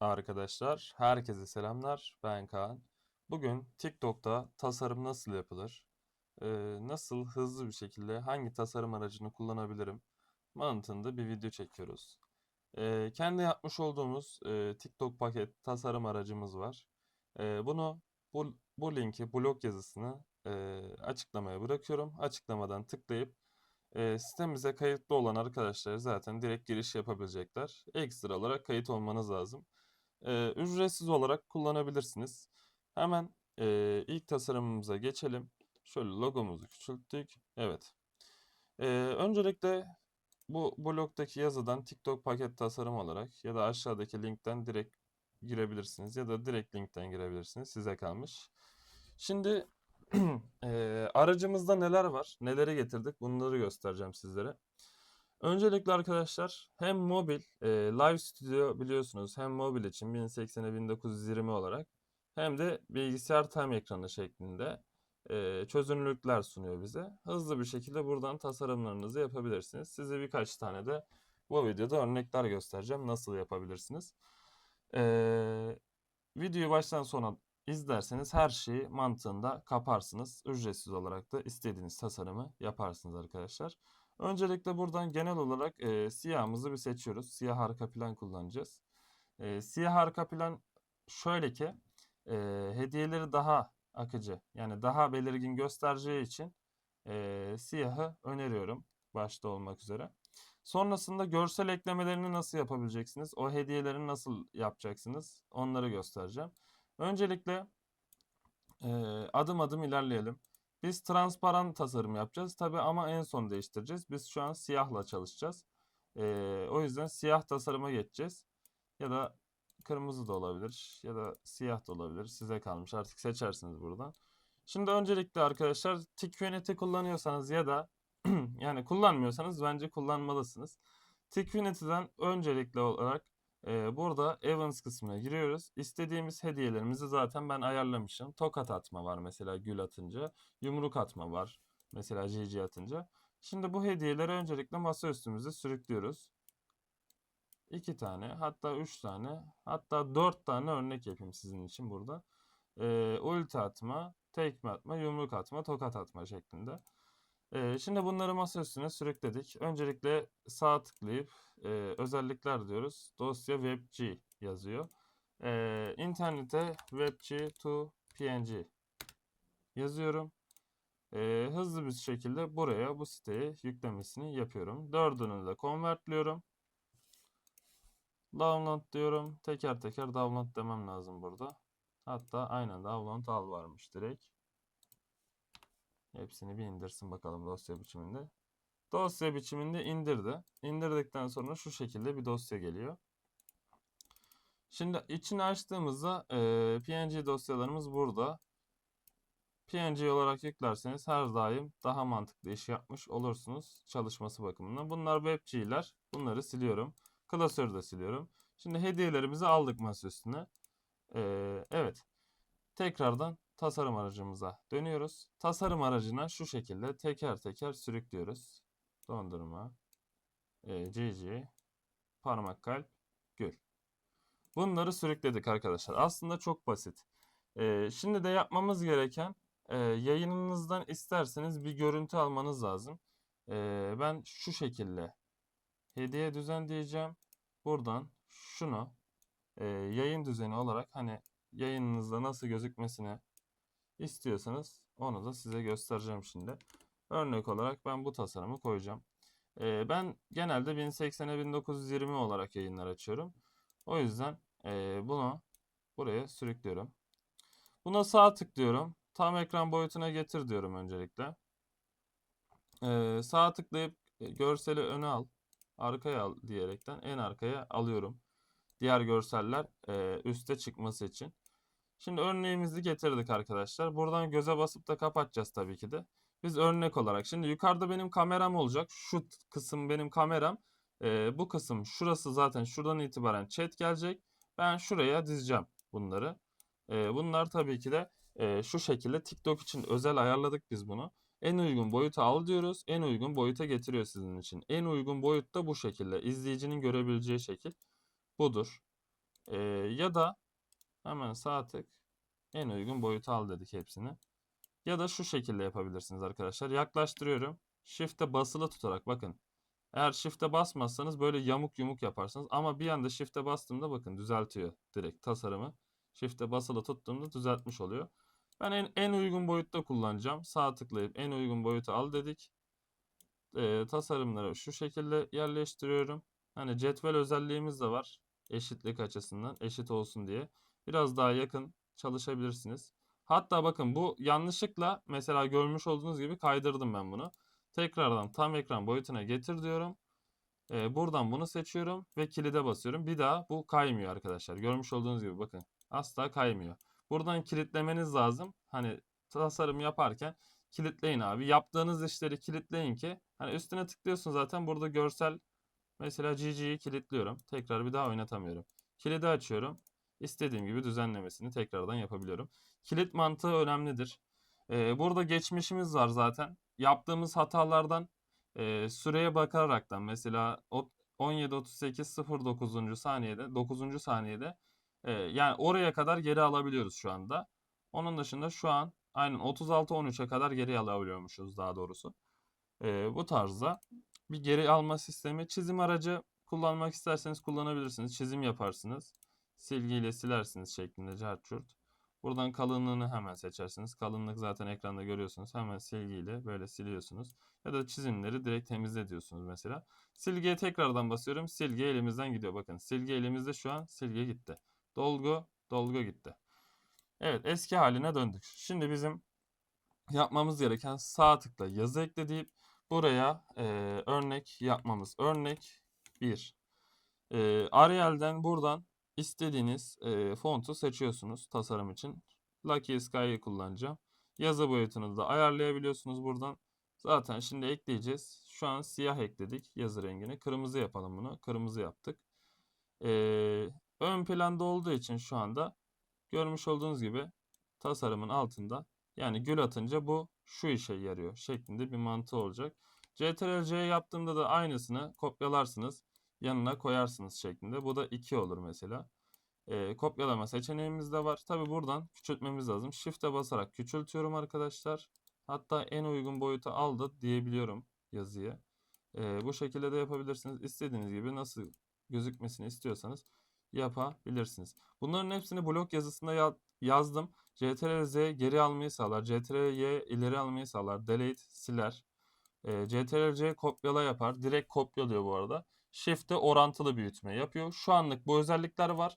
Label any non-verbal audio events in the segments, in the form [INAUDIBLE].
Arkadaşlar, herkese selamlar. Ben Kaan. Bugün TikTok'ta tasarım nasıl yapılır, eee, nasıl hızlı bir şekilde hangi tasarım aracını kullanabilirim mantığında bir video çekiyoruz. Eee, kendi yapmış olduğumuz eee, TikTok paket tasarım aracımız var. Eee, bunu bu, bu linki, blog yazısını eee, açıklamaya bırakıyorum. Açıklamadan tıklayıp eee, sitemize kayıtlı olan arkadaşlar zaten direkt giriş yapabilecekler. Ekstra olarak kayıt olmanız lazım. Eee, ücretsiz olarak kullanabilirsiniz. Hemen eee, ilk tasarımımıza geçelim. Şöyle logomuzu küçülttük. Evet. Eee, öncelikle bu blogdaki yazıdan TikTok paket tasarım olarak ya da aşağıdaki linkten direkt girebilirsiniz ya da direkt linkten girebilirsiniz. Size kalmış. Şimdi [CLEARS THROAT] eee, aracımızda neler var? Neleri getirdik? Bunları göstereceğim sizlere. Öncelikle arkadaşlar hem mobil, e, Live Studio biliyorsunuz hem mobil için 1080'e 1920 olarak hem de bilgisayar tam ekranı şeklinde e, çözünürlükler sunuyor bize. Hızlı bir şekilde buradan tasarımlarınızı yapabilirsiniz. Size birkaç tane de bu videoda örnekler göstereceğim nasıl yapabilirsiniz. E, videoyu baştan sona izlerseniz her şeyi mantığında kaparsınız. Ücretsiz olarak da istediğiniz tasarımı yaparsınız arkadaşlar. Öncelikle buradan genel olarak e, siyahımızı bir seçiyoruz. Siyah arka plan kullanacağız. E, siyah arka plan şöyle ki e, hediyeleri daha akıcı yani daha belirgin göstereceği için e, siyahı öneriyorum başta olmak üzere. Sonrasında görsel eklemelerini nasıl yapabileceksiniz? O hediyeleri nasıl yapacaksınız? Onları göstereceğim. Öncelikle e, adım adım ilerleyelim. Biz transparan tasarım yapacağız tabi ama en son değiştireceğiz. Biz şu an siyahla çalışacağız. Ee, o yüzden siyah tasarıma geçeceğiz. Ya da kırmızı da olabilir ya da siyah da olabilir. Size kalmış artık seçersiniz buradan. Şimdi öncelikle arkadaşlar Tik Unity kullanıyorsanız ya da [CLEARS THROAT] yani kullanmıyorsanız bence kullanmalısınız. Tik Unity'den öncelikli olarak ee, burada Evans kısmına giriyoruz. İstediğimiz hediyelerimizi zaten ben ayarlamışım. Tokat atma var mesela gül atınca. Yumruk atma var mesela GG atınca. Şimdi bu hediyeleri öncelikle masa üstümüze sürüklüyoruz. 2 tane hatta 3 tane hatta 4 tane örnek yapayım sizin için burada. Ee, ulti atma, tekme atma, yumruk atma, tokat atma şeklinde. Ee, şimdi bunları masa üstüne sürükledik. Öncelikle sağ tıklayıp e, özellikler diyoruz. Dosya WebG yazıyor. Ee, internete WebG to PNG yazıyorum. Ee, hızlı bir şekilde buraya bu siteye yüklemesini yapıyorum. Dördünü de convertliyorum. Download diyorum. Teker teker download demem lazım burada. Hatta aynen download al varmış direkt. Hepsini bir indirsin bakalım dosya biçiminde. Dosya biçiminde indirdi. İndirdikten sonra şu şekilde bir dosya geliyor. Şimdi içini açtığımızda e, PNG dosyalarımız burada. PNG olarak yüklerseniz her daim daha mantıklı iş yapmış olursunuz çalışması bakımından. Bunlar WebG'ler. Bunları siliyorum. Klasörü de siliyorum. Şimdi hediyelerimizi aldık masa üstüne. E, evet. Tekrardan tasarım aracımıza dönüyoruz. Tasarım aracına şu şekilde teker teker sürüklüyoruz. Dondurma, e, GG, parmak kalp, gül. Bunları sürükledik arkadaşlar. Aslında çok basit. E, şimdi de yapmamız gereken e, yayınınızdan isterseniz bir görüntü almanız lazım. E, ben şu şekilde hediye düzen diyeceğim. Buradan şunu e, yayın düzeni olarak hani yayınınızda nasıl gözükmesini istiyorsanız onu da size göstereceğim şimdi. Örnek olarak ben bu tasarımı koyacağım. Ee, ben genelde 1080'e 1920 olarak yayınlar açıyorum. O yüzden e, bunu buraya sürüklüyorum. Buna sağ tıklıyorum. Tam ekran boyutuna getir diyorum öncelikle. Ee, sağ tıklayıp e, görseli öne al, arkaya al diyerekten en arkaya alıyorum. Diğer görseller e, üste çıkması için. Şimdi örneğimizi getirdik arkadaşlar. Buradan göze basıp da kapatacağız tabii ki de. Biz örnek olarak. Şimdi yukarıda benim kameram olacak. Şu kısım benim kameram. Ee, bu kısım şurası zaten şuradan itibaren chat gelecek. Ben şuraya dizeceğim bunları. Ee, bunlar tabii ki de e, şu şekilde TikTok için özel ayarladık biz bunu. En uygun boyuta al diyoruz. En uygun boyuta getiriyor sizin için. En uygun boyut da bu şekilde. İzleyicinin görebileceği şekil budur. Ee, ya da hemen sağ tık en uygun boyutu al dedik hepsini. Ya da şu şekilde yapabilirsiniz arkadaşlar. Yaklaştırıyorum. Shift'e basılı tutarak bakın. Eğer Shift'e basmazsanız böyle yamuk yumuk yaparsınız. Ama bir anda Shift'e bastığımda bakın düzeltiyor direkt tasarımı. Shift'e basılı tuttuğumda düzeltmiş oluyor. Ben en, en uygun boyutta kullanacağım. Sağ tıklayıp en uygun boyutu al dedik. Ee, tasarımları şu şekilde yerleştiriyorum. Hani cetvel özelliğimiz de var. Eşitlik açısından eşit olsun diye. Biraz daha yakın çalışabilirsiniz. Hatta bakın bu yanlışlıkla mesela görmüş olduğunuz gibi kaydırdım ben bunu. Tekrardan tam ekran boyutuna getir diyorum. Ee, buradan bunu seçiyorum ve kilide basıyorum. Bir daha bu kaymıyor arkadaşlar. Görmüş olduğunuz gibi bakın asla kaymıyor. Buradan kilitlemeniz lazım. Hani tasarım yaparken kilitleyin abi. Yaptığınız işleri kilitleyin ki hani üstüne tıklıyorsun zaten burada görsel mesela GG'yi kilitliyorum. Tekrar bir daha oynatamıyorum. Kilidi açıyorum. İstediğim gibi düzenlemesini tekrardan yapabiliyorum. Kilit mantığı önemlidir. Ee, burada geçmişimiz var zaten. Yaptığımız hatalardan e, süreye bakaraktan mesela 17.38.09. saniyede 9. saniyede e, yani oraya kadar geri alabiliyoruz şu anda. Onun dışında şu an aynen 36.13'e kadar geri alabiliyormuşuz daha doğrusu. E, bu tarzda bir geri alma sistemi. Çizim aracı kullanmak isterseniz kullanabilirsiniz. Çizim yaparsınız. Silgiyle silersiniz şeklinde carçurt. Buradan kalınlığını hemen seçersiniz. Kalınlık zaten ekranda görüyorsunuz. Hemen silgiyle böyle siliyorsunuz. Ya da çizimleri direkt temizle diyorsunuz mesela. Silgiye tekrardan basıyorum. Silgi elimizden gidiyor. Bakın silgi elimizde şu an silgi gitti. Dolgu, dolgu gitti. Evet eski haline döndük. Şimdi bizim yapmamız gereken sağ tıkla yazı ekle deyip buraya e, örnek yapmamız. Örnek 1. E, Arial'den buradan istediğiniz e, fontu seçiyorsunuz tasarım için. Lucky Sky'ı kullanacağım. Yazı boyutunu da ayarlayabiliyorsunuz buradan. Zaten şimdi ekleyeceğiz. Şu an siyah ekledik yazı rengini. Kırmızı yapalım bunu. Kırmızı yaptık. Ee, ön planda olduğu için şu anda görmüş olduğunuz gibi tasarımın altında yani gül atınca bu şu işe yarıyor şeklinde bir mantığı olacak. CTRL-C yaptığımda da aynısını kopyalarsınız yanına koyarsınız şeklinde. Bu da 2 olur mesela. Ee, kopyalama seçeneğimiz de var. Tabi buradan küçültmemiz lazım. Shift'e basarak küçültüyorum arkadaşlar. Hatta en uygun boyuta aldı diyebiliyorum yazıya. Ee, bu şekilde de yapabilirsiniz. İstediğiniz gibi nasıl gözükmesini istiyorsanız yapabilirsiniz. Bunların hepsini blok yazısında ya yazdım. CTRL-Z geri almayı sağlar. CTRL-Y ileri almayı sağlar. Delete siler. E, CTRL-C kopyala yapar. Direkt kopyalıyor bu arada. Shift'te orantılı büyütme yapıyor. Şu anlık bu özellikler var.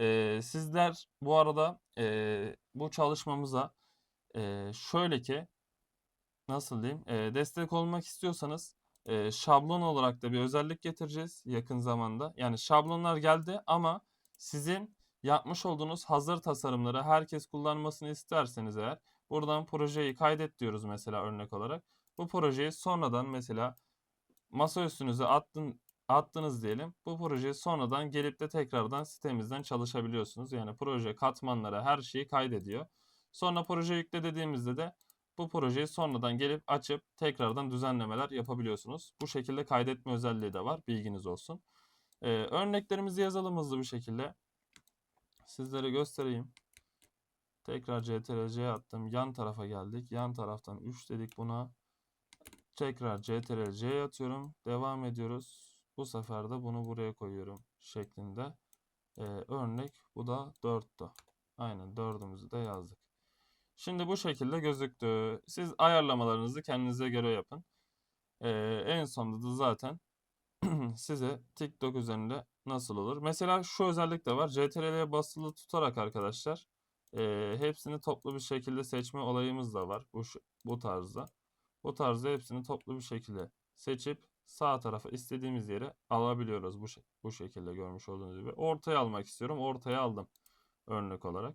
E, sizler bu arada e, bu çalışmamıza e, şöyle ki nasıl diyeyim e, destek olmak istiyorsanız e, şablon olarak da bir özellik getireceğiz yakın zamanda. Yani şablonlar geldi ama sizin yapmış olduğunuz hazır tasarımları herkes kullanmasını isterseniz eğer buradan projeyi kaydet diyoruz mesela örnek olarak. Bu projeyi sonradan mesela masa üstünüze attın, attınız diyelim. Bu projeyi sonradan gelip de tekrardan sitemizden çalışabiliyorsunuz. Yani proje katmanlara her şeyi kaydediyor. Sonra proje yükle dediğimizde de bu projeyi sonradan gelip açıp tekrardan düzenlemeler yapabiliyorsunuz. Bu şekilde kaydetme özelliği de var. Bilginiz olsun. Ee, örneklerimizi yazalım hızlı bir şekilde. Sizlere göstereyim. Tekrar CTRL-C attım. Yan tarafa geldik. Yan taraftan 3 dedik buna. Tekrar CTRL-C atıyorum. Devam ediyoruz. Bu sefer de bunu buraya koyuyorum şeklinde. Ee, örnek bu da 4'tü. Aynen 4'ümüzü de yazdık. Şimdi bu şekilde gözüktü. Siz ayarlamalarınızı kendinize göre yapın. Ee, en sonunda da zaten [CLEARS THROAT] size TikTok üzerinde nasıl olur? Mesela şu özellik de var. CTRL'ye basılı tutarak arkadaşlar e, hepsini toplu bir şekilde seçme olayımız da var. Bu, bu tarzda. Bu tarzda hepsini toplu bir şekilde seçip sağ tarafa istediğimiz yere alabiliyoruz. Bu, bu şekilde görmüş olduğunuz gibi. Ortaya almak istiyorum. Ortaya aldım örnek olarak.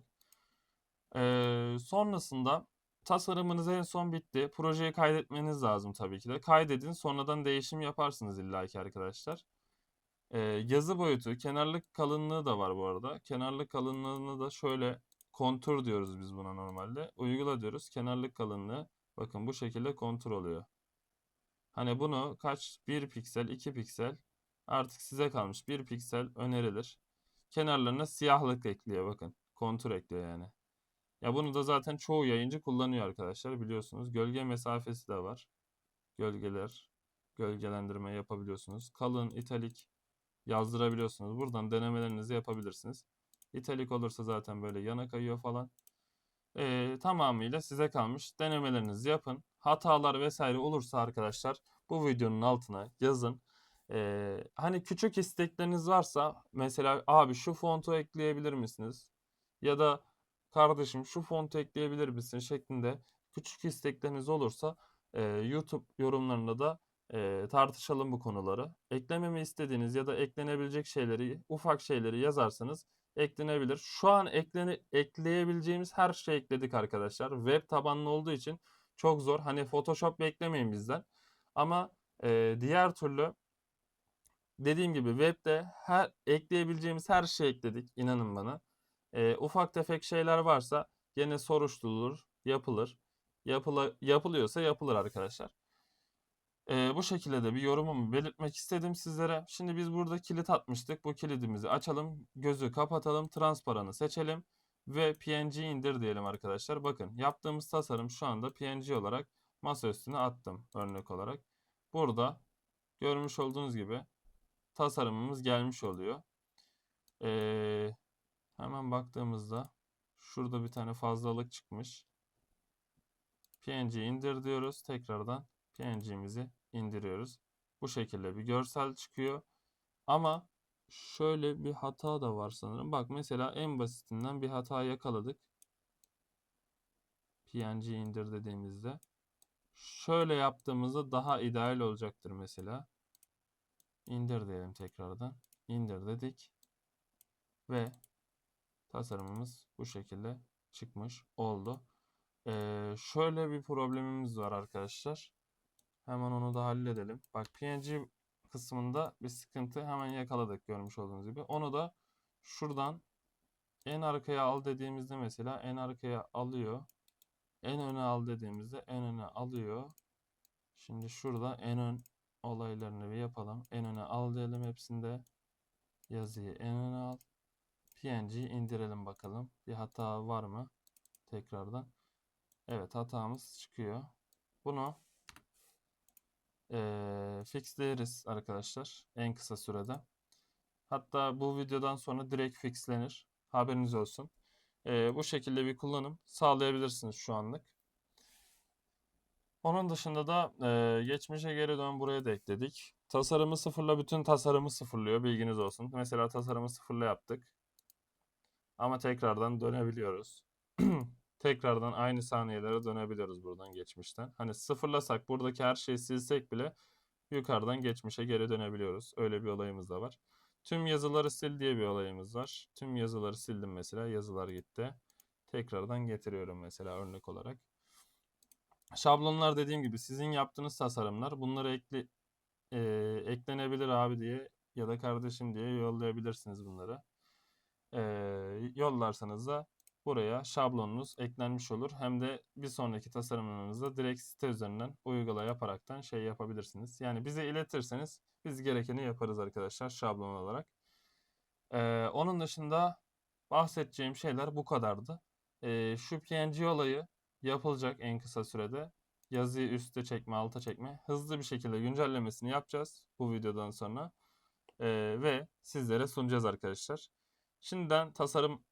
Ee, sonrasında tasarımınız en son bitti. Projeyi kaydetmeniz lazım tabii ki de. Kaydedin sonradan değişim yaparsınız illaki arkadaşlar. Ee, yazı boyutu, kenarlık kalınlığı da var bu arada. Kenarlık kalınlığını da şöyle kontur diyoruz biz buna normalde. Uygula diyoruz. Kenarlık kalınlığı bakın bu şekilde kontur oluyor. Hani bunu kaç 1 piksel 2 piksel artık size kalmış 1 piksel önerilir. kenarlarına siyahlık ekliyor bakın. Kontur ekliyor yani. Ya bunu da zaten çoğu yayıncı kullanıyor arkadaşlar biliyorsunuz. Gölge mesafesi de var. Gölgeler, gölgelendirme yapabiliyorsunuz. Kalın, italik yazdırabiliyorsunuz. Buradan denemelerinizi yapabilirsiniz. İtalik olursa zaten böyle yana kayıyor falan. Ee, tamamıyla size kalmış. Denemelerinizi yapın. Hatalar vesaire olursa arkadaşlar bu videonun altına yazın. Ee, hani küçük istekleriniz varsa mesela abi şu fontu ekleyebilir misiniz? Ya da kardeşim şu fontu ekleyebilir misin şeklinde küçük istekleriniz olursa e, YouTube yorumlarında da e, tartışalım bu konuları. Eklememi istediğiniz ya da eklenebilecek şeyleri, ufak şeyleri yazarsanız eklenebilir. Şu an eklene, ekleyebileceğimiz her şeyi ekledik arkadaşlar. Web tabanlı olduğu için çok zor. Hani Photoshop beklemeyin bizden. Ama e, diğer türlü dediğim gibi webde her ekleyebileceğimiz her şeyi ekledik. inanın bana. E, ufak tefek şeyler varsa gene soruşturulur, yapılır. Yapıla, yapılıyorsa yapılır arkadaşlar. Ee, bu şekilde de bir yorumumu belirtmek istedim sizlere. Şimdi biz burada kilit atmıştık. Bu kilidimizi açalım. Gözü kapatalım. Transparanı seçelim. Ve PNG indir diyelim arkadaşlar. Bakın yaptığımız tasarım şu anda PNG olarak masa üstüne attım örnek olarak. Burada görmüş olduğunuz gibi tasarımımız gelmiş oluyor. Ee, hemen baktığımızda şurada bir tane fazlalık çıkmış. PNG indir diyoruz. Tekrardan PNG'mizi indiriyoruz. Bu şekilde bir görsel çıkıyor. Ama şöyle bir hata da var sanırım. Bak mesela en basitinden bir hata yakaladık. PNG indir dediğimizde. Şöyle yaptığımızda daha ideal olacaktır mesela. İndir diyelim tekrardan. İndir dedik. Ve tasarımımız bu şekilde çıkmış oldu. Ee, şöyle bir problemimiz var arkadaşlar. Hemen onu da halledelim. Bak PNG kısmında bir sıkıntı hemen yakaladık görmüş olduğunuz gibi. Onu da şuradan en arkaya al dediğimizde mesela en arkaya alıyor. En öne al dediğimizde en öne alıyor. Şimdi şurada en ön olaylarını bir yapalım. En öne al diyelim hepsinde. Yazıyı en öne al. PNG indirelim bakalım. Bir hata var mı? Tekrardan. Evet hatamız çıkıyor. Bunu eee fixleriz arkadaşlar en kısa sürede. Hatta bu videodan sonra direkt fixlenir. Haberiniz olsun. Eee, bu şekilde bir kullanım sağlayabilirsiniz şu anlık. Onun dışında da eee, geçmişe geri dön buraya da ekledik. Tasarımı sıfırla bütün tasarımı sıfırlıyor bilginiz olsun. Mesela tasarımı sıfırla yaptık. Ama tekrardan dönebiliyoruz. [CLEARS THROAT] Tekrardan aynı saniyelere dönebiliyoruz buradan geçmişten. Hani sıfırlasak buradaki her şeyi silsek bile yukarıdan geçmişe geri dönebiliyoruz. Öyle bir olayımız da var. Tüm yazıları sil diye bir olayımız var. Tüm yazıları sildim mesela. Yazılar gitti. Tekrardan getiriyorum mesela örnek olarak. Şablonlar dediğim gibi sizin yaptığınız tasarımlar. Bunları ekle, e, eklenebilir abi diye ya da kardeşim diye yollayabilirsiniz bunları. E, yollarsanız da buraya şablonunuz eklenmiş olur. Hem de bir sonraki tasarımlarınızda direkt site üzerinden uygula yaparaktan şey yapabilirsiniz. Yani bize iletirseniz biz gerekeni yaparız arkadaşlar şablon olarak. Ee, onun dışında bahsedeceğim şeyler bu kadardı. Ee, şu PNG olayı yapılacak en kısa sürede. Yazıyı üste çekme, alta çekme. Hızlı bir şekilde güncellemesini yapacağız bu videodan sonra. Ee, ve sizlere sunacağız arkadaşlar. Şimdiden tasarım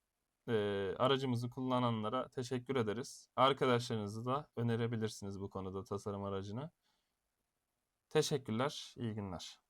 e, aracımızı kullananlara teşekkür ederiz. Arkadaşlarınızı da önerebilirsiniz bu konuda tasarım aracını. Teşekkürler, iyi günler.